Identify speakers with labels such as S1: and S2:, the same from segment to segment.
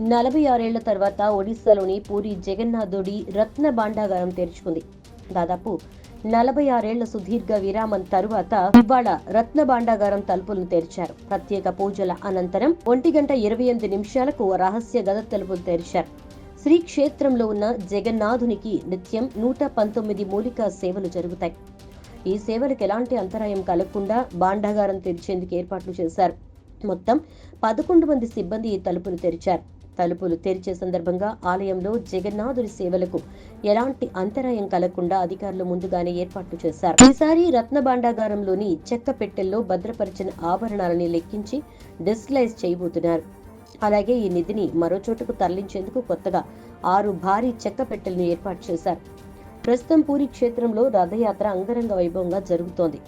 S1: నలభై ఆరేళ్ళ తర్వాత ఒడిశాలోని పూరి జగన్నాథుడి రత్న భాండాగారం తెరుచుకుంది. దాదాపు నలభై ఆరేళ్ళ సుదీర్ఘ విరామం తరువాత ఇవాళ రత్న భాండాగారం తలుపులను తెరిచారు. ప్రత్యేక పూజల అనంతరం ఒంటి గంట ఇరవై ఎనిమిది నిమిషాలకు రహస్య గద తలుపులు తెరిచారు. శ్రీ క్షేత్రంలో ఉన్న జగన్నాథునికి నిత్యం నూట పంతొమ్మిది మూలిక సేవలు జరుగుతాయి. ఈ సేవలకు ఎలాంటి అంతరాయం కలగకుండా భాండాగారం తెరిచేందుకు ఏర్పాట్లు చేశారు. మొత్తం పదకొండు మంది సిబ్బంది ఈ తలుపులు తెరిచారు. తలుపులు తెరిచే సందర్భంగా ఆలయంలో జగన్నాథుడి సేవలకు ఎలాంటి అంతరాయం కలగకుండా అధికారులు ముందుగానే ఏర్పాట్లు చేశారు. ఈసారి రత్న భాండాగారంలోని చెక్క పెట్టెల్లో భద్రపరిచిన ఆభరణాలని లెక్కించి డిస్లైజ్ చేయబోతున్నారు. అలాగే ఈ నిధిని మరో చోటుకు తరలించేందుకు కొత్తగా ఆరు భారీ చెక్క పెట్టెలను ఏర్పాటు చేశారు. ప్రస్తుతం పూరి క్షేత్రంలో రథయాత్ర అంగరంగ వైభవంగా జరుగుతోంది.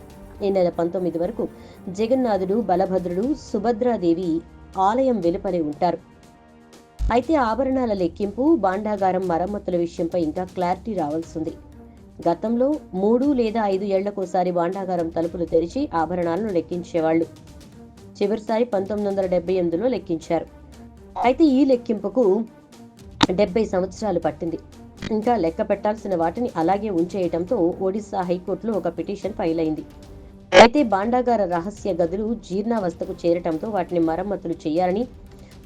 S1: ఈ నెల పంతొమ్మిది వరకు జగన్నాథుడు బలభద్రుడు సుభద్రాదేవి ఆలయం వెలుపలే ఉంటారు. అయితే ఆభరణాల లెక్కింపు భాండాగారం మరమ్మతుల విషయంపై ఇంకా క్లారిటీ రావాల్సింది. గతంలో మూడు లేదా ఐదు ఏళ్ళకోసారి బాండాగారం తలుపులు తెరిచి ఆభరణాలను లెక్కించేవాళ్ళు చివరిసారి పంతొమ్మిది వందల డెబ్బై ఎనిమిదిలో లెక్కించారు. అయితే ఈ లెక్కింపుకు డెబ్బై సంవత్సరాలు పట్టింది. ఇంకా లెక్క పెట్టాల్సిన వాటిని అలాగే ఉంచేయటంతో ఒడిశా హైకోర్టులో ఒక పిటిషన్ ఫైల్ అయింది. అయితే భాండాగార రహస్య గదులు జీర్ణావస్థకు చేరటంతో వాటిని మరమ్మతులు చేయాలని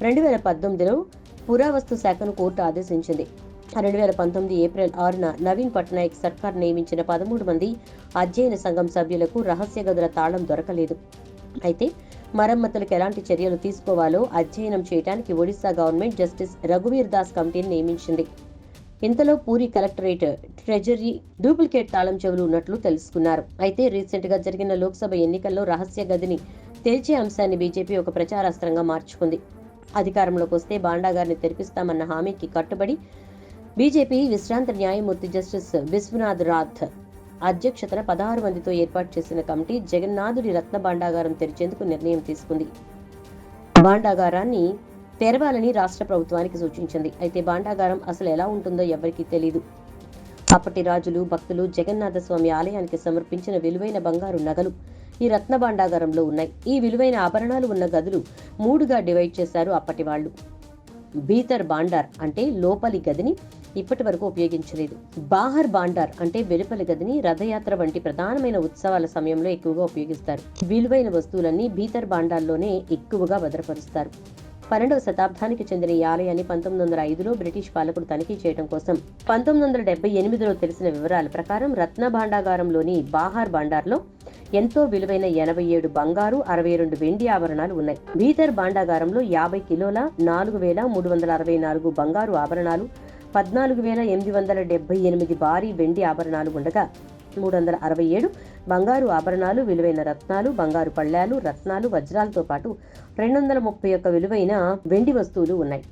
S1: రెండు వేల పద్దెనిమిదిలో పురావస్తు శాఖను కోర్టు ఆదేశించింది. రెండు వేల పంతొమ్మిది ఏప్రిల్ ఆరున నవీన్ పట్నాయక్ సర్కార్ నియమించిన పదమూడు మంది అధ్యయన సంఘం సభ్యులకు రహస్య గదుల తాళం దొరకలేదు. అయితే మరమ్మతులకు ఎలాంటి చర్యలు తీసుకోవాలో అధ్యయనం చేయడానికి ఒడిశా గవర్నమెంట్ జస్టిస్ రఘువీర్ దాస్ కమిటీని నియమించింది. ఇంతలో పూరి కలెక్టరేట్ ట్రెజరీ డూప్లికేట్ తాళం చెవులు ఉన్నట్లు తెలుసుకున్నారు. అయితే రీసెంట్గా జరిగిన లోక్సభ ఎన్నికల్లో రహస్య గదిని తెరిచే అంశాన్ని బీజేపీ ఒక ప్రచారాస్త్రంగా మార్చుకుంది. అధికారంలోకి వస్తే బాండాగారిని తెరిపిస్తామన్న హామీకి కట్టుబడి బీజేపీ విశ్రాంత న్యాయమూర్తి జస్టిస్ విశ్వనాథ్ రాథ్ అధ్యక్షతన పదహారు మందితో ఏర్పాటు చేసిన కమిటీ జగన్నాథుడి రత్న భాండాగారం తెరిచేందుకు నిర్ణయం తీసుకుంది. భాండాగారాన్ని తెరవాలని రాష్ట్ర ప్రభుత్వానికి సూచించింది. అయితే భాండాగారం అసలు ఎలా ఉంటుందో ఎవరికీ తెలియదు అప్పటి రాజులు భక్తులు జగన్నాథ స్వామి ఆలయానికి సమర్పించిన విలువైన బంగారు నగలు ఈ రత్న భాండాగారంలో ఉన్నాయి. ఈ విలువైన ఆభరణాలు ఉన్న గదులు మూడుగా డివైడ్ చేశారు అప్పటి వాళ్ళు. భీతర్ బాండార్ అంటే లోపలి గదిని ఇప్పటి వరకు ఉపయోగించలేదు. బాహర్ బాండార్ అంటే వెలుపలి గదిని రథయాత్ర వంటి ప్రధానమైన ఉత్సవాల సమయంలో ఎక్కువగా ఉపయోగిస్తారు. విలువైన వస్తువులన్నీ భీతర్ బాండార్లోనే ఎక్కువగా భద్రపరుస్తారు. పన్నెండవ శతాబ్దానికి చెందిన ఈ ఆలయాన్ని పంతొమ్మిది వందల ఐదులో బ్రిటిష్ పాలకుడు తనిఖీ చేయడం కోసం పంతొమ్మిది వందల డెబ్బై ఎనిమిదిలో తెలిసిన వివరాల ప్రకారం రత్న భాండాగారంలోని బాహార్ భాండార్లో ఎంతో విలువైన ఎనభై ఏడు బంగారు అరవై రెండు వెండి ఆభరణాలు ఉన్నాయి. భీతర్ భాండాగారంలో యాభై కిలోల నాలుగు వేల మూడు వందల అరవై నాలుగు బంగారు ఆభరణాలు పద్నాలుగు వేల ఎనిమిది వందల డెబ్బై ఎనిమిది భారీ వెండి ఆభరణాలు ఉండగా మూడు వందల అరవై ఏడు బంగారు ఆభరణాలు విలువైన రత్నాలు బంగారు పళ్ళాలు రత్నాలు వజ్రాలతో పాటు రెండు వందల ముప్పై ఒక్క విలువైన వెండి వస్తువులు ఉన్నాయి.